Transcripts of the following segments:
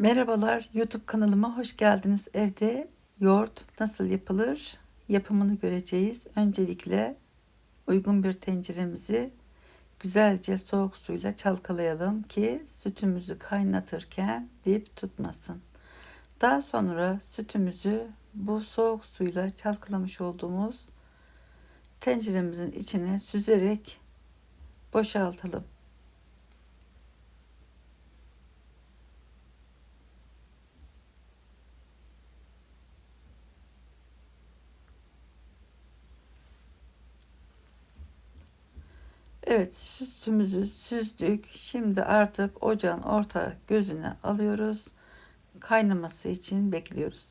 Merhabalar YouTube kanalıma hoş geldiniz. Evde yoğurt nasıl yapılır yapımını göreceğiz. Öncelikle uygun bir tenceremizi güzelce soğuk suyla çalkalayalım ki sütümüzü kaynatırken dip tutmasın. Daha sonra sütümüzü bu soğuk suyla çalkalamış olduğumuz tenceremizin içine süzerek boşaltalım. Evet sütümüzü süzdük. Şimdi artık ocağın orta gözüne alıyoruz. Kaynaması için bekliyoruz.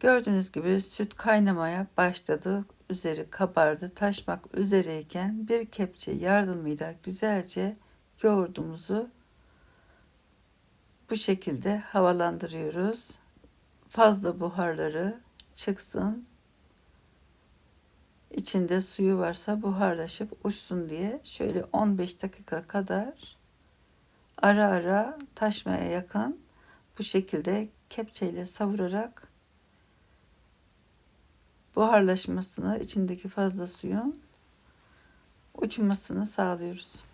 Gördüğünüz gibi süt kaynamaya başladı. Üzeri kabardı. Taşmak üzereyken bir kepçe yardımıyla güzelce yoğurdumuzu bu şekilde havalandırıyoruz. Fazla buharları çıksın içinde suyu varsa buharlaşıp uçsun diye şöyle 15 dakika kadar ara ara taşmaya yakın bu şekilde kepçeyle savurarak buharlaşmasını içindeki fazla suyun uçmasını sağlıyoruz.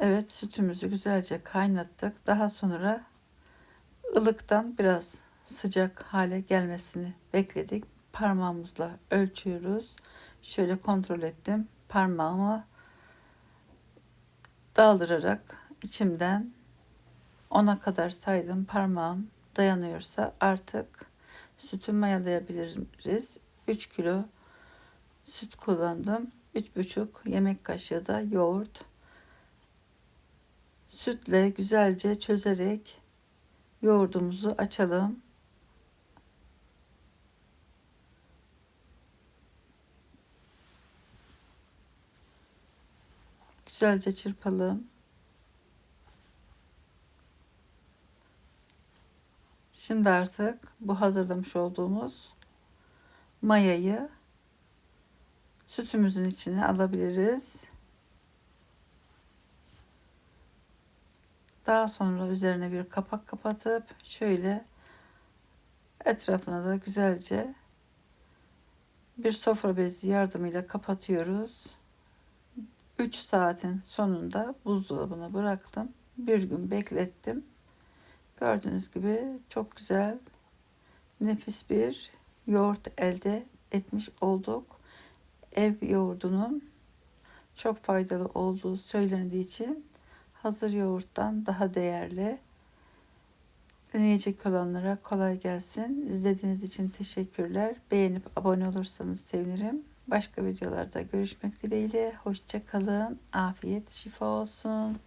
Evet sütümüzü güzelce kaynattık. Daha sonra ılıktan biraz sıcak hale gelmesini bekledik. Parmağımızla ölçüyoruz. Şöyle kontrol ettim. Parmağımı daldırarak içimden ona kadar saydım. Parmağım dayanıyorsa artık sütü mayalayabiliriz. 3 kilo süt kullandım. 3,5 yemek kaşığı da yoğurt sütle güzelce çözerek yoğurdumuzu açalım. Güzelce çırpalım. Şimdi artık bu hazırlamış olduğumuz mayayı sütümüzün içine alabiliriz. Daha sonra üzerine bir kapak kapatıp şöyle etrafına da güzelce bir sofra bezi yardımıyla kapatıyoruz. 3 saatin sonunda buzdolabına bıraktım. Bir gün beklettim. Gördüğünüz gibi çok güzel nefis bir yoğurt elde etmiş olduk. Ev yoğurdunun çok faydalı olduğu söylendiği için hazır yoğurttan daha değerli. Deneyecek olanlara kolay gelsin. İzlediğiniz için teşekkürler. Beğenip abone olursanız sevinirim. Başka videolarda görüşmek dileğiyle. Hoşçakalın. Afiyet şifa olsun.